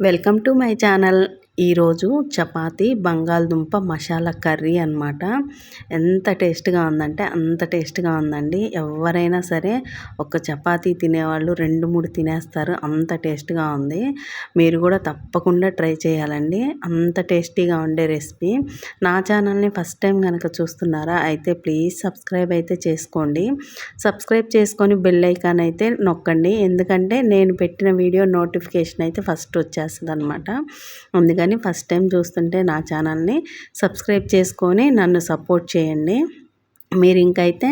Welcome to my channel. ఈరోజు చపాతి బంగాళదుంప masala curry అనమాట ఎంత టేస్ట్గా ఉందంటే అంత టేస్ట్గా ఉందండి. ఎవరైనా సరే ఒక చపాతీ తినేవాళ్ళు రెండు మూడు తినేస్తారు. అంత టేస్ట్గా ఉంది. మీరు కూడా తప్పకుండా ట్రై చేయాలండి. అంత టేస్టీగా ఉండే రెసిపీ. నా ఛానల్ని ఫస్ట్ టైం కనుక చూస్తున్నారా అయితే ప్లీజ్ సబ్స్క్రైబ్ అయితే చేసుకోండి. సబ్స్క్రైబ్ చేసుకొని బెల్ ఐకాన్ అయితే నొక్కండి. ఎందుకంటే నేను పెట్టిన వీడియో నోటిఫికేషన్ అయితే ఫస్ట్ వచ్చేస్తుంది అనమాట అందుకని కానీ ఫస్ట్ టైం చూస్తుంటే నా ఛానల్ని సబ్స్క్రైబ్ చేసుకొని నన్ను సపోర్ట్ చేయండి. మీరు ఇంకైతే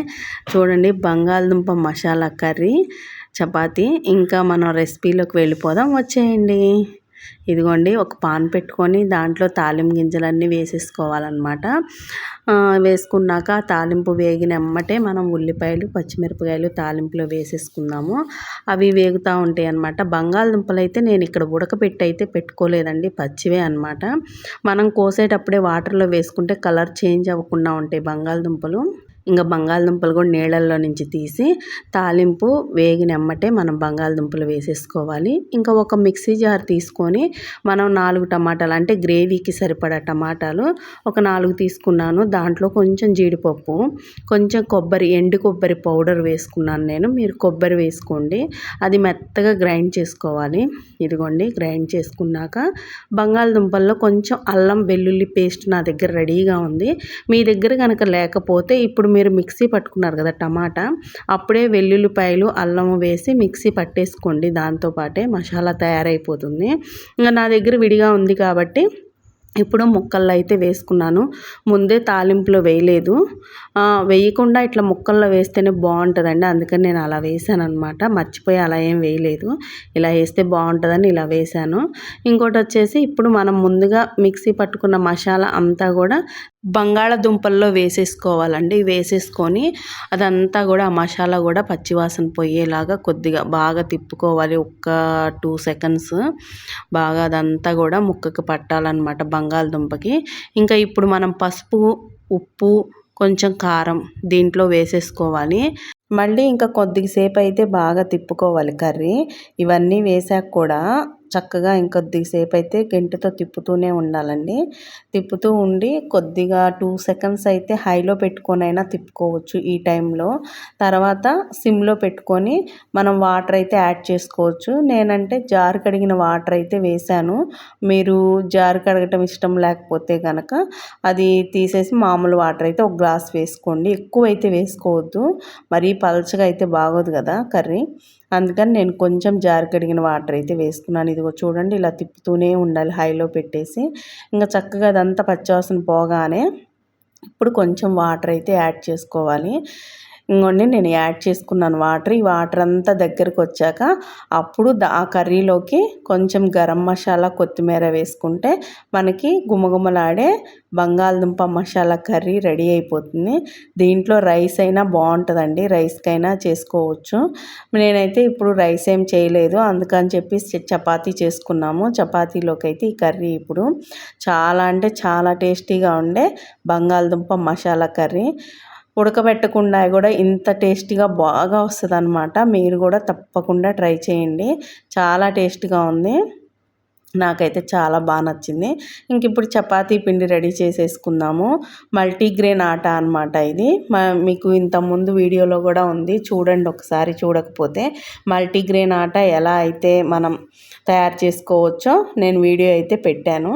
చూడండి బంగాళదుంప మసాలా కర్రీ చపాతీ. ఇంకా మనం రెసిపీలోకి వెళ్ళిపోదాం. వచ్చేయండి. ఇదిగోండి ఒక పాన్ పెట్టుకొని దాంట్లో తాలింపు గింజలన్నీ వేసేసుకోవాలన్నమాట. వేసుకున్నాక తాలింపు వేగినమ్మటే మనం ఉల్లిపాయలు పచ్చిమిరపకాయలు తాలింపులో వేసేసుకుందాము. అవి వేగుతూ ఉంటాయి అన్నమాట. బంగాళదుంపలు అయితే నేను ఇక్కడ ఉడకపెట్టి అయితే పెట్టుకోలేదండి పచ్చివే అనమాట మనం కోసేటప్పుడే వాటర్లో వేసుకుంటే కలర్ చేంజ్ అవ్వకుండా ఉంటాయి బంగాళదుంపలు. ఇంకా బంగాళదుంపలు కూడా నీళ్ళల్లో నుంచి తీసి తాలింపు వేగినమ్మటే మనం బంగాళదుంపలు వేసేసుకోవాలి. ఇంకా ఒక మిక్సీ జార్ తీసుకొని మనం నాలుగు టమాటాలు అంటే గ్రేవీకి సరిపడా టమాటాలు ఒక నాలుగు తీసుకున్నాను. దాంట్లో కొంచెం జీడిపప్పు కొంచెం కొబ్బరి ఎండు కొబ్బరి పౌడర్ వేసుకున్నాను నేను. మీరు కొబ్బరి వేసుకోండి. అది మెత్తగా గ్రైండ్ చేసుకోవాలి. ఇదిగోండి గ్రైండ్ చేసుకున్నాక బంగాళదుంపల్లో కొంచెం అల్లం వెల్లుల్లి పేస్ట్ నా దగ్గర రెడీగా ఉంది. మీ దగ్గర కనుక లేకపోతే ఇప్పుడు మీరు మిక్సీ పట్టుకున్నారు కదా టమాటా అప్పుడే వెల్లుల్లిపాయలు అల్లం వేసి మిక్సీ పట్టేసుకోండి. దాంతోపాటే మసాలా తయారైపోతుంది. ఇంకా నా దగ్గర విడిగా ఉంది కాబట్టి ఇప్పుడు ముక్కల్లో అయితే వేసుకున్నాను. ముందే తాలింపులో వేయలేదు. వేయకుండా ఇట్లా ముక్కల్లో వేస్తేనే బాగుంటుందండి. అందుకని నేను అలా వేసాను అనమాట మర్చిపోయి అలా ఏం వేయలేదు. ఇలా వేస్తే బాగుంటుందని ఇలా వేసాను ఇంకోటి వచ్చేసి ఇప్పుడు మనం ముందుగా మిక్సీ పట్టుకున్న మసాలా అంతా కూడా బంగాళదుంపల్లో వేసేసుకోవాలండి. వేసేసుకొని అదంతా కూడా ఆ మసాలా కూడా పచ్చివాసన పోయేలాగా కొద్దిగా బాగా తిప్పుకోవాలి. ఒక్క టూ సెకండ్స్ బాగా అదంతా కూడా ముక్కకి పట్టాలన్నమాట. బంగాళదుంపకి. ఇంకా ఇప్పుడు మనం పసుపు ఉప్పు కొంచెం కారం దీంట్లో వేసేసుకోవాలి. మళ్ళీ ఇంకా కొద్దిసేపు అయితే బాగా తిప్పుకోవాలి కర్రీ. ఇవన్నీ వేసాక కూడా చక్కగా ఇంకొద్దిసేపు అయితే గంటతో తిప్పుతూనే ఉండాలండి. తిప్పుతూ ఉండి కొద్దిగా టూ సెకండ్స్ అయితే హైలో పెట్టుకొనైనా తిప్పుకోవచ్చు ఈ టైంలో. తర్వాత సిమ్లో పెట్టుకొని మనం వాటర్ అయితే యాడ్ చేసుకోవచ్చు. నేనంటే జారు కడిగిన వాటర్ అయితే వేశాను. మీరు జారు కడగటం ఇష్టం లేకపోతే కనుక అది తీసేసి మామూలు వాటర్ అయితే ఒక గ్లాస్ వేసుకోండి. ఎక్కువ అయితే వేసుకోవద్దు. మరీ పలచగా అయితే బాగోదు కదా కర్రీ. అందుకని నేను కొంచెం జారి కడిగిన వాటర్ అయితే వేసుకున్నాను. ఇదిగో చూడండి ఇలా తిప్పుతూనే ఉండాలి హైలో పెట్టేసి. ఇంకా చక్కగా అదంతా పచ్చివాసన పోగానే ఇప్పుడు కొంచెం వాటర్ అయితే యాడ్ చేసుకోవాలి. ఇంకోండి నేను యాడ్ చేసుకున్నాను వాటర్. ఈ వాటర్ అంతా దగ్గరికి వచ్చాక అప్పుడు ఆ కర్రీలోకి కొంచెం గరం మసాలా కొత్తిమీర వేసుకుంటే మనకి గుమగుమలాడే బంగాళదుంప మసాలా కర్రీ రెడీ అయిపోతుంది. దీంట్లో రైస్ అయినా బాగుంటుందండి. రైస్కైనా చేసుకోవచ్చు. నేనైతే ఇప్పుడు రైస్ ఏం చేయలేదు. అందుకని చెప్పి చపాతీ చేసుకున్నాము. చపాతీలోకి అయితే ఈ కర్రీ ఇప్పుడు చాలా అంటే చాలా టేస్టీగా ఉండే బంగాళదుంప మసాలా కర్రీ. ఉడకబెట్టకుండా కూడా ఇంత టేస్టీగా బాగా వస్తుంది అనమాట మీరు కూడా తప్పకుండా ట్రై చేయండి. చాలా టేస్ట్గా ఉంది. నాకైతే చాలా బాగా నచ్చింది. ఇంక ఇప్పుడు చపాతీ పిండి రెడీ చేసేసుకుందాము. మల్టీగ్రెయిన్ ఆట అనమాట ఇది. మీకు ఇంతకుముందు వీడియోలో కూడా ఉంది. చూడండి ఒకసారి చూడకపోతే మల్టీగ్రెయిన్ ఆట ఎలా అయితే మనం తయారు చేసుకోవచ్చో నేను వీడియో అయితే పెట్టాను.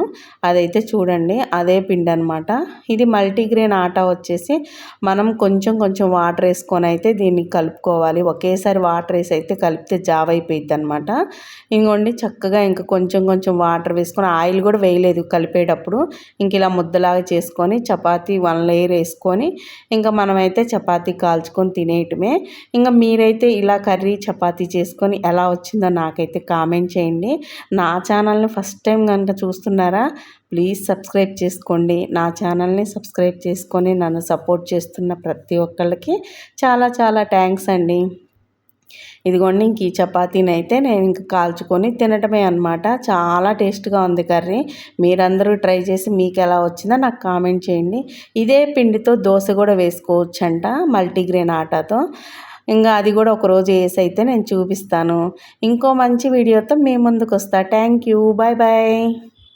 అదైతే చూడండి అదే పిండి అనమాట ఇది మల్టీగ్రెయిన్ ఆట వచ్చేసి మనం కొంచెం కొంచెం వాటర్ వేసుకొని అయితే దీన్ని కలుపుకోవాలి. ఒకేసారి వాటర్ వేసి అయితే కలిపితే జావ్ అయిపోయింది అనమాట ఇంకోండి చక్కగా ఇంకా కొంచెం కొంచెం కొంచెం వాటర్ వేసుకొని ఆయిల్ కూడా వేయలేదు కలిపేటప్పుడు. ఇంక ఇలా ముద్దలాగా చేసుకొని చపాతీ వన్ లేయర్ వేసుకొని ఇంకా మనమైతే చపాతీ కాల్చుకొని తినేయటమే. ఇంకా మీరైతే ఇలా కర్రీ చపాతీ చేసుకొని ఎలా వచ్చిందో నాకైతే కామెంట్ చేయండి. నా ఛానల్ని ఫస్ట్ టైం కనుక చూస్తున్నారా ప్లీజ్ సబ్స్క్రైబ్ చేసుకోండి. నా ఛానల్ని సబ్స్క్రైబ్ చేసుకొని నన్ను సపోర్ట్ చేస్తున్న ప్రతి ఒక్కళ్ళకి చాలా చాలా థ్యాంక్స్ అండి. ఇదిగోండి ఇంక ఈ చపాతీని అయితే నేను ఇంక కాల్చుకొని తినటమే అనమాట చాలా టేస్ట్గా ఉంది కర్రీ. మీరందరూ ట్రై చేసి మీకు ఎలా వచ్చిందో నాకు కామెంట్ చేయండి. ఇదే పిండితో దోశ కూడా వేసుకోవచ్చంట మల్టీగ్రెయిన్ ఆటాతో. ఇంకా అది కూడా ఒకరోజు వేసి అయితే నేను చూపిస్తాను. ఇంకో మంచి వీడియోతో మీ ముందుకు వస్తా థ్యాంక్ యూ. Bye bye.